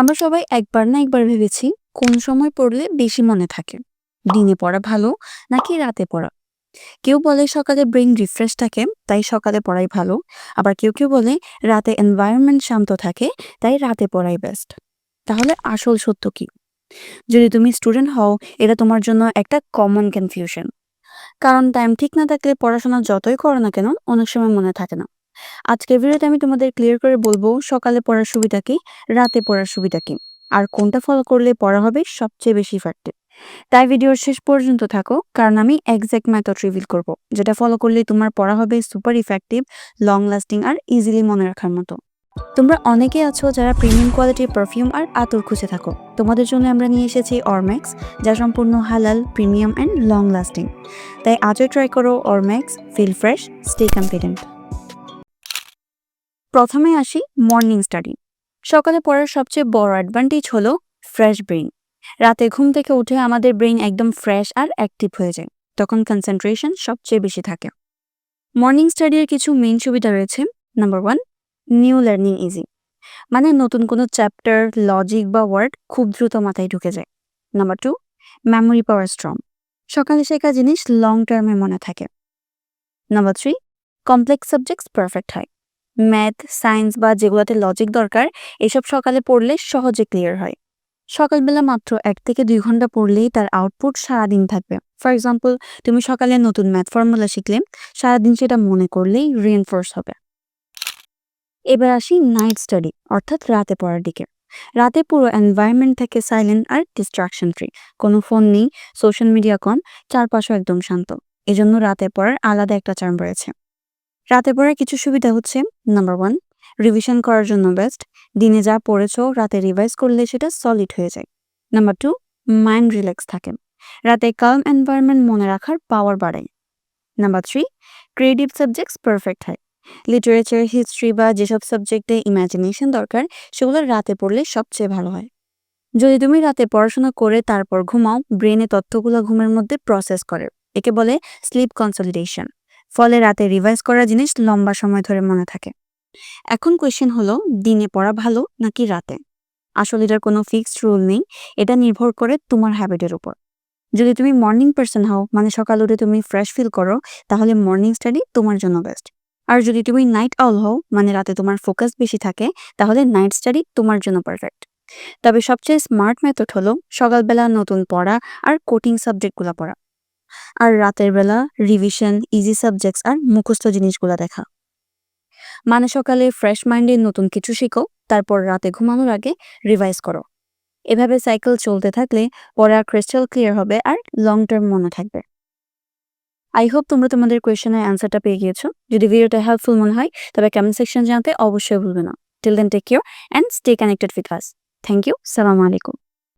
আমরা সবাই একবার না একবার ভেবেছি কোন সময় পড়লে বেশি মনে থাকে। দিনে পড়া ভালো নাকি রাতে পড়া? কেউ বলে সকালে ব্রেইন রিফ্রেশ থাকে, তাই সকালে পড়াই ভালো। আবার কেউ কেউ বলে রাতে এনভায়রনমেন্ট শান্ত থাকে, তাই রাতে পড়াই বেস্ট তাহলে আসল সত্য কি? যদি তুমি স্টুডেন্ট হও, এটা তোমার জন্য একটা কমন কনফিউশন কারণ টাইম ঠিক না থাকলে পড়াশোনা যতই করো না কেন, অনেক সময় মনে থাকে না। আজকের ভিডিওতে আমি তোমাদের ক্লিয়ার করে বলব সকালে পড়ার সুবিধা কি, রাতে পড়ার সুবিধা কি, আর কোনটা ফলো করলে পড়া হবে সবচেয়ে বেশি ইফেক্টিভ তাই ভিডিওর শেষ পর্যন্ত থাকো, কারণ আমি এক্সাক্ট মেথড রিভিল করব, যেটা ফলো করলে তোমার পড়া হবে সুপার ইফেক্টিভ লং লাস্টিং আর ইজিলি মনে রাখার মতো। তোমরা অনেকে আছো যারা প্রিমিয়াম কোয়ালিটির পারফিউম আর আতর খুঁজে থাকো। তোমাদের জন্য আমরা নিয়ে এসেছি অরম্যাক্স যা সম্পূর্ণ হালাল প্রিমিয়াম অ্যান্ড লং লাস্টিং তাই আজও ট্রাই করো Ormax feel fresh stay confident প্রথমে আসি মর্নিং স্টাডি সকালে পড়ার সবচেয়ে বড় অ্যাডভান্টেজ হলো ফ্রেশ ব্রেইন রাতে ঘুম থেকে উঠে আমাদের ব্রেইন একদম ফ্রেশ আর অ্যাক্টিভ হয়ে যায়, তখন কনসেন্ট্রেশন সবচেয়ে বেশি থাকে। মর্নিং স্টাডির কিছু মেইন সুবিধা রয়েছে number one new learning easy মানে নতুন কোনো চ্যাপ্টার লজিক বা ওয়ার্ড খুব দ্রুত মাথায় ঢুকে যায়। Number two memory power strong সকালে শেখা জিনিস লং টার্মে মনে থাকে। Number three complex subjects perfect হয়। ম্যাথ, সায়েন্স বা যেগুলোতে লজিক দরকার, এসব সকালে পড়লে সহজে ক্লিয়ার হয়। সকালবেলা মাত্র এক থেকে দুই ঘণ্টা পড়লেই তার আউটপুট সারাদিন থাকবে। ফর এক্সাম্পল তুমি সকালে নতুন ম্যাথ ফর্মুলা শিখলে, সারাদিন সেটা মনে করলেই রিএনফোর্স হবে। এবার আসি নাইট স্টাডি অর্থাৎ রাতে পড়ার দিকে। রাতে পুরো এনভায়রনমেন্ট থেকে সাইলেন্ট আর ডিস্ট্রাকশন ফ্রি কোনো ফোন নেই সোশ্যাল মিডিয়া কম, চারপাশও একদম শান্ত। এজন্য রাতে পড়ার আলাদা একটা চার্ম রয়েছে। রাতে পড়ার কিছু সুবিধা হচ্ছে নাম্বার ওয়ান রিভিশন করার জন্য বেস্ট দিনে যা পড়েছো রাতে রিভাইজ করলে সেটা সলিড হয়ে যায়। নাম্বার টু মাইন্ড রিল্যাক্স থাকে, রাতে কালম এনভায়রনমেন্ট মনে রাখার পাওয়ার বাড়ায় number three creative subjects perfect হয় লিটারেচার হিস্ট্রি বা যেসব সাবজেক্টে ইমাজিনেশন দরকার, সেগুলো রাতে পড়লে সবচেয়ে ভালো হয়। যদি তুমি রাতে পড়াশোনা করে তারপর ঘুমাও ব্রেনে তথ্যগুলো ঘুমের মধ্যে প্রসেস করে, একে বলে স্লিপ কনসলিডেশন ফলে রাতে রিভাইজ করা জিনিস লম্বা সময় ধরে মনে থাকে। এখন কোয়েশ্চেন হলো, দিনে পড়া ভালো নাকি রাতে? আসলে এটার কোনো ফিক্সড রুল নেই, এটা নির্ভর করে তোমার হ্যাবিটের উপর। যদি তুমি মর্নিং পার্সন হও মানে সকাল উঠে তুমি ফ্রেশ ফিল করো, তাহলে মর্নিং স্টাডি তোমার জন্য বেস্ট আর যদি তুমি নাইট আউল হও মানে রাতে তোমার ফোকাস বেশি থাকে, তাহলে নাইট স্টাডি তোমার জন্য পারফেক্ট তবে সবচেয়ে স্মার্ট মেথড হলো সকালবেলা নতুন পড়া আর কোটিং সাবজেক্টগুলো পড়া। আর রাতের বেলা রিভিশন ইজি সাবজেক্টস আর মুখস্থ জিনিসগুলো দেখা। মানে সকালে ফ্রেশ মাইন্ডে নতুন কিছু শিখো, তারপর রাতে ঘুমানোর আগে রিভাইজ করো। এভাবে সাইকেল চলতে থাকলে পড়া ক্রিস্টাল ক্লিয়ার হবে আর লং টার্ম মনে থাকবে। আই হোপ তোমরা তোমাদের কোয়েশনের অ্যান্সারটা পেয়ে গিয়েছো। যদি ভিডিওটা হেল্পফুল মনে হয়, তবে কমেন্ট সেকশন জানাতে অবশ্যই ভুলবে না। Till then take care and stay connected with us thank you সালাম আলাইকুম